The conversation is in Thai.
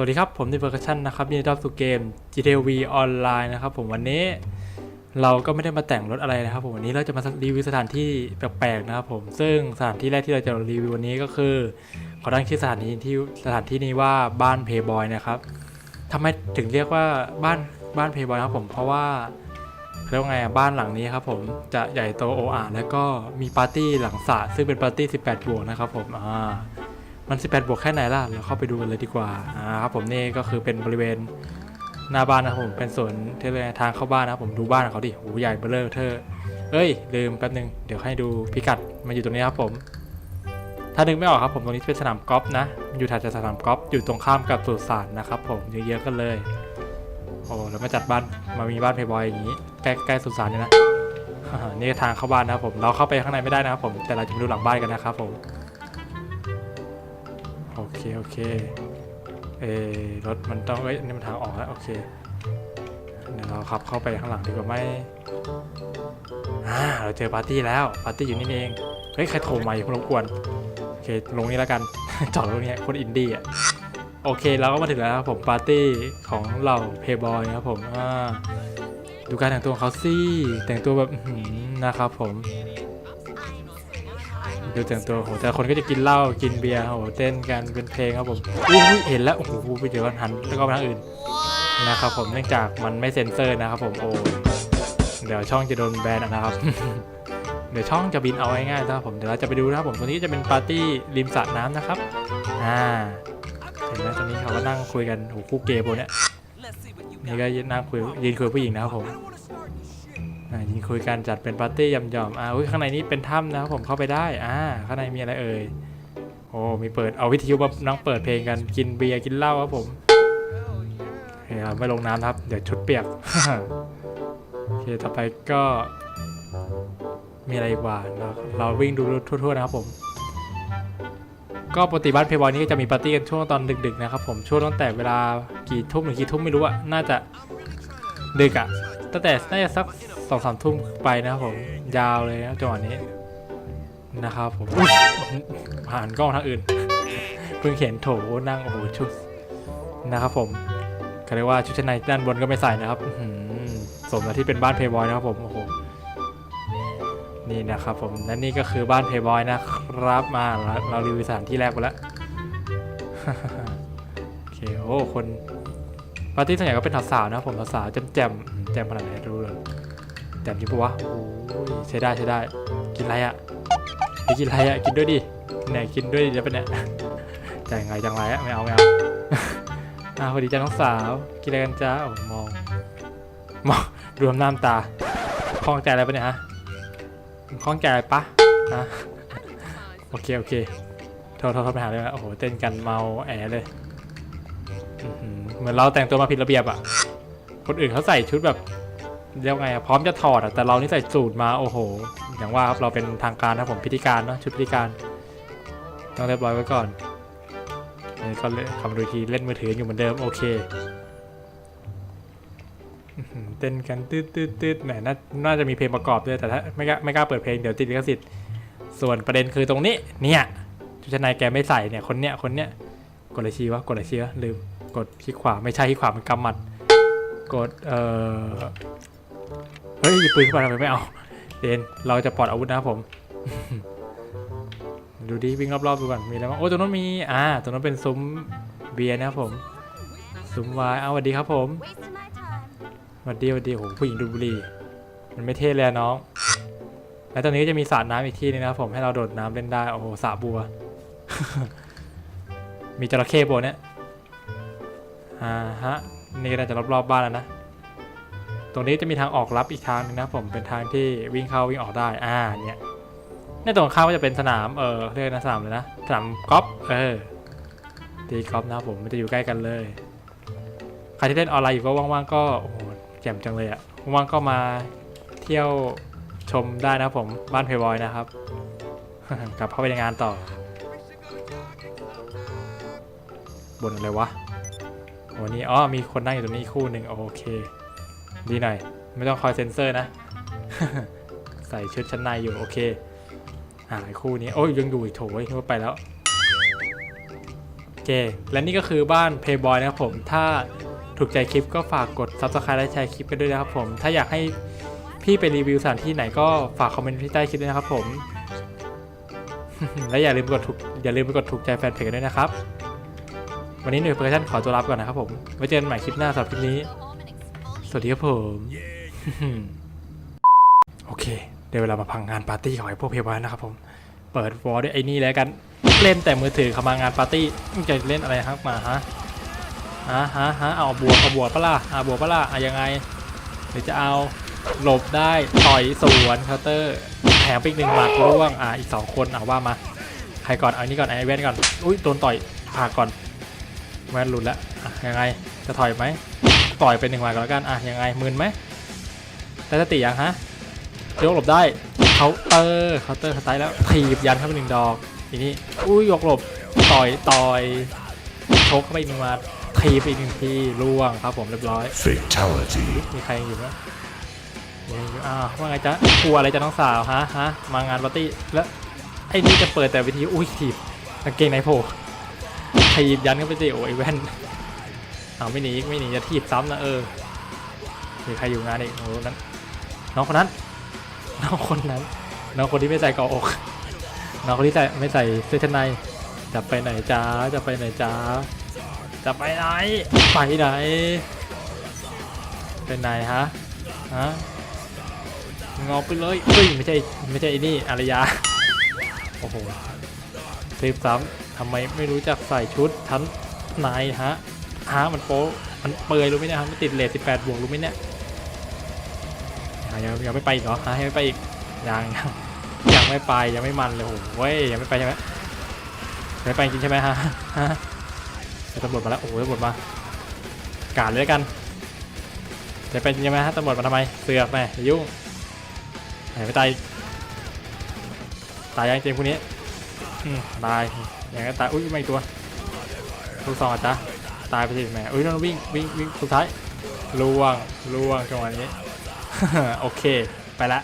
วัสดีครับ ผมนิเวอร์ชันนะครับยินดีต้อนรับสู่เกม GTV ออนไลน์นะครับผมวันนี้เราก็ไม่ได้มาแต่งรถอะไรนะครับผมวันนี้เราจะมารีวิวสถานที่แปลกๆนะครับผมซึ่งสถานที่แรกที่เราจะรีวิววันนี้ก็คือขอตั้งชื่อสถานที่ที่สถานที่นี้ว่าบ้านเพย์บอยนะครับทำไมถึงเรียกว่าบ้านบ้านเพย์บอยครับผมเพราะว่าเรียกว่าไงอะบ้านหลังนี้ครับผมจะใหญ่โตโออาแล้วก็มีปาร์ตี้หลังสระซึ่งเป็นปาร์ตี้ 18บวกนะครับผมอ่า มัน 18 บวกแค่ไหนล่ะ เราเข้าไปดูกันเลยดีกว่า อ่าครับผมนี่ก็คือเป็นบริเวณหน้าบ้านนะครับผม เป็นสวนเทเรียกทางเข้าบ้านนะครับผมดูบ้านของเขาดิโอ้ใหญ่เบ้อเร่อเธอเอ้ย ลืมแป๊บนึง เดี๋ยวให้ดูพิกัดมันอยู่ตรงนี้ครับผม ถ้านึกไม่ออกครับผมตรงนี้เป็นสนามกอล์ฟนะมันอยู่ถัดจากสนามกอล์ฟอยู่ตรงข้ามกับสุสานนะครับผมเยอะๆกันเลย โอ้แล้วมาจัดบ้านมามีบ้านเพย์บอยอย่างนี้ใกล้ใกล้สุสานเนี่ยนะนี่ทางเข้าบ้านนะครับผม เราเข้าไปข้างในไม่ได้นะครับผม แต่เราจะไปดูหลังบ้านกันนะครับผม โอเค โอเค เอรถมันต้องเอ้ยนี่มันทางออกแล้วโอเคเดี๋ยวเราขับเข้าไปข้างหลังดีกว่าไหมอ่าเราเจอปาร์ตี้แล้วปาร์ตี้อยู่นี่เอง เฮ้ยใครโทรมาอยู่รบกวนโอเคลงนี่แล้วกัน จอดตรงนี้คนอินดี้อะโอเคเราก็มาถึงแล้วครับผมปาร์ตี้ของเราเพย์บอยครับผมอ่าดูการแต่งตัวของเขาสิแต่งตัวแบบนะครับผม ดูแต่งตัวโหแต่คนก็จะกินเหล้ากินเบียร์โหเต้นกันเป็นเพลงครับผมอุ้ยเห็นแล้วโอ้โหไปเดี๋ยวก่อนหันแล้วก็ไปทางอื่นนะครับผมเนื่องจากมันไม่เซ็นเซอร์นะครับผมโอ้เดี๋ยวช่องจะโดนแบนนะครับ เดี๋ยวช่องจะบินเอาง่ายๆนะครับผมเดี๋ยวเราจะไปดูนะครับผมตรงนี้จะเป็นปาร์ตี้ริมสระน้ำนะครับอ่าเห็นไหมตอนนี้เขาก็นั่งคุยกันโหคู่เกย์พวกเนี้ยนี่ก็นั่งคุยยืนคุยกับผู้หญิงนะครับผม ยิงคุยกันจัดเป็นปาร์ตี้ยำยอมอ่าข้างในนี้เป็นถ้ำนะครับผมเข้าไปได้อ่าข้างในมีอะไรเอ่ยโอ้มีเปิดเอาวิทยุมานั่งเปิดเพลงกันกินเบียร์กินเหล้าครับผมโอเคเราไม่ลงน้ำครับ เดี๋ยวชุดเปียกโอเคต่อไปก็มีอะไรอีกว่าเราเราวิ่งดูทั่วๆนะครับผม ก็ปกติบ้านเพย์บอยนี่ก็จะมีปาร์ตี้กันช่วงตอนดึกๆนะครับผมช่วงตั้งแต่เวลากี่ทุ่มถึงกี่ทุ่มไม่รู้อะน่าจะดึกอะ ตั้งแต่น่าจะสักสองสามทุ่มไปนะครับผม ยาวเลยนะจังหวะนี้นะครับผมผ่านกล้องทางอื่น เพิ่งเห็นโถนั่งโอ้โหชุดนะครับผมเขาเรียกว่าชุดชั้นในด้านบนก็ไม่ใส่นะครับสมกับที่เป็นบ้านเพย์บอยนะครับผมโอ้โหนี่นะครับผมและนี่ก็คือบ้านเพย์บอยนะครับมาเราเรารีวิวสถานที่แรกไปแล้วโอเคโอ้คน ปาร์ตี้ส่วนใหญ่ก็เป็นสาวๆนะผมสาวๆแจ่มๆแจ่มขนาดไหนรู้เลยแจ่มจริงปะวะโอ้ยใช้ได้ใช้ได้ กินอะไรอะไปกินอะไรอะกินด้วยดิเนี่ยกินด้วยดิจะเป็นเนี่ยจ่ายไงจังไรอะไม่เอาไม่เอาอ่าพอดีจ้าน้องสาว กินอะไรกันจ้าโอ้มองมองรวมน้ำตาคล้องใจอะไรปะเนี่ยฮะคล้องใจอะไรปะฮะโอเคโอเคโทษโทษโทษไปหาเลยนะโอ้โหเต้นกันเมาแอเลยอือ เหมือนเราแต่งตัวมาผิดระเบียบอะคนอื่นเขาใส่ชุดแบบเรียกว่าไงอะพร้อมจะถอดอะแต่เรานี่ใส่สูทมาโอ้โห อย่างว่าครับเราเป็นทางการนะผมพิธีการเนาะชุดพิธีการต้องเรียบร้อยไว้ก่อนนี่ก็เล่นคำดูทีเล่นมือถืออยู่เหมือนเดิมโอเคเต้นกันตืดตืดตืดแหมน่าน่าจะมีเพลงประกอบด้วยแต่ถ้าไม่กล้าไม่กล้าเปิดเพลงเดี๋ยวติดลิขสิทธิ์ส่วนประเด็นคือตรงนี้เนี่ยชุดชั้นในแกไม่ใส่เนี่ยคนเนี้ยคนเนี้ยกดอะไรชี้วะกดอะไรชี้วะลืม กดคลิกขวาไม่ใช่คลิกขวามันกำหมัด กดเอ่อเฮ้ยหยิบปืนขึ้นมาทำไมไม่เอาเดนเราจะปลอดอาวุธนะครับผม ดูดิวิ่งรอบๆดูก่อนมีอะไรบ้างโอ้ตรงนั้นมีอ่าตรงนั้นเป็นซุ้มเบียร์นะครับผมซุ้มวายเอาสวัสดีครับผมสวัสดีสวัสดีโหผู้หญิงดูบุรีมันไม่เท่เลยน้อง แล้วตอนนี้ก็จะมีสระน้ำอีกที่นึงนะครับผมให้เราโดดน้ำเล่นได้โอ้โหสระบัว มีจระเข้โบเนี่ย อ่าฮะ นี่ก็น่าจะรอบๆบ้านแล้วนะ ตรงนี้จะมีทางออกลับอีกทางนึงนะผมเป็นทางที่วิ่งเข้าวิ่งออกได้ อ่าเนี่ยในตรงข้ามก็จะเป็นสนาม เออเรียกนะสนามเลยนะ สนามกอล์ฟ เออ ตีกอล์ฟนะครับผม มันจะอยู่ใกล้กันเลย ใครที่เล่นออนไลน์อยู่ก็ว่างๆ ก็ โอ้โหแจ่มจังเลยอะว่างๆ ก็มาเที่ยวชมได้นะครับผม บ้านเพย์บอยนะครับ กลับเข้าไปในงานต่อ บนอะไรวะ อ้นี่อ๋อมีคนนั่งอยู่ตรงนี้คู่หนึ่งโอเค ดีหน่อย ไม่ต้องคอยเซ็นเซอร์นะ ใส่ชุดชั้นในอยู่โอเคหาคู่นี้โอ้ยยังอยู่อีกโถยว่าไปแล้วโอเคและนี่ก็คือบ้าน Playboy นะครับผมถ้าถูกใจคลิปก็ฝากกด Subscribe และแชร์คลิปกันด้วยนะครับผม ถ้าอยากให้พี่ไปรีวิวสถานที่ไหนก็ฝากคอมเมนต์ที่ใต้คลิปด้วยนะครับผม และอย่าลืมกดถูกอย่าลืมไปกดถูกใจแฟนเพจกันด้วยนะครับ วันนี้หน่วยโปรดักชั่นขอตัวรับก่อนนะครับผม ไว้เจอกันใหม่คลิปหน้าสำหรับคลิปนี้ สวัสดีครับผม โอเค เดี๋ยวเวลามาพังงานปาร์ตี้ของไอ้พวกเพย์บอยนะครับผม เปิดวอลด้วยไอ้นี่แล้วกัน เล่นแต่มือถือเข้ามางานปาร์ตี้มึงจะเล่นอะไรครับมาฮะฮะฮะฮะเอาบวกเอาบวกปะล่ะเอาบวกปะล่ะอะยังไงหรือจะเอาหลบได้ต่อยสวนเคาน์เตอร์แถมไปอีกหนึ่งหมัดร่วงอะอีกสองคนเอาว่ามาใครก่อนเอานี่ก่อนไอ้แว่นก่อนอุ้ยโดนต่อยพาก่อน แว่นหลุดแล้วอะยังไงจะถอยไหมต่อยไปหนึ่งหมัดก่อนแล้วกันอะยังไงมึนไหมได้สติยังฮะยกหลบได้เขาเตอร์เคาน์เตอร์สไตล์แล้วถีบยันเข้าไปหนึ่งดอกทีนี้อุ้ยยกหลบต่อยต่อยชกเข้าไปอีกหนึ่งหมัดทีไปอีกหนึ่งทีล่วงครับผมเรียบร้อย Fatality. มีใครยังอยู่ไหมยังอยู่อ้าวว่าไงจ๊ะกลัวอะไรจ๊ะน้องสาวฮะฮะมางานปาร์ตี้แล้วไอ้นี่จะเปิดแต่วิธีอุ้ยถีบกางเกงในโผล่ ถีบยันเข้าไปสิโอ้ยแว่นเอาไม่หนีไม่หนีจะถีบซ้ำนะเออมีใครอยู่งานอีกโอ้นั้นน้องคนนั้นน้องคนนั้นน้องคนที่ไม่ใส่กาอกน้องคนที่ใส่ไม่ใส่เสื้อชั้นในจะไปไหนจ้าจะไปไหนจ้าจะไปไหนไปไหนเป็นไหนฮะฮะงอไปเลยเฮ้ยไม่ใช่ไม่ใช่ไอ้นี่อารยาโอ้โหคลิปซ้ำ ทำไมไม่รู้จักใส่ชุดชั้นในฮะฮะมันโป๊มันเปยรู้ไหมเนะฮะมันติดเลท18บวกรู้ไหมเนี่ยยังยังไม่ไปอีกเหรอฮะยังไม่ไปอีกยังยังไม่ไปยังไม่มันเลยโอ้โหเว้ยยังไม่ไปใช่ไหมยังไม่ไปจริงใช่ไหมฮะฮะตำรวจมาแล้วโอ้โหตำรวจมากาดเลยกันจะเป็นยังไงฮะตำรวจมาทำไมเสือกแม่ยุ่งไหนไม่ตายตายยังเจมส์คนนี้ตาย อย่างนั้นตายอุ้ยไม่ตัวลูกซองอะจ๊ะตายไปสิแหม่อุ้ยนั่นวิ่งวิ่งวิ่งสุดท้ายล่วงล่วงจังหวะนี้โอเคไปละ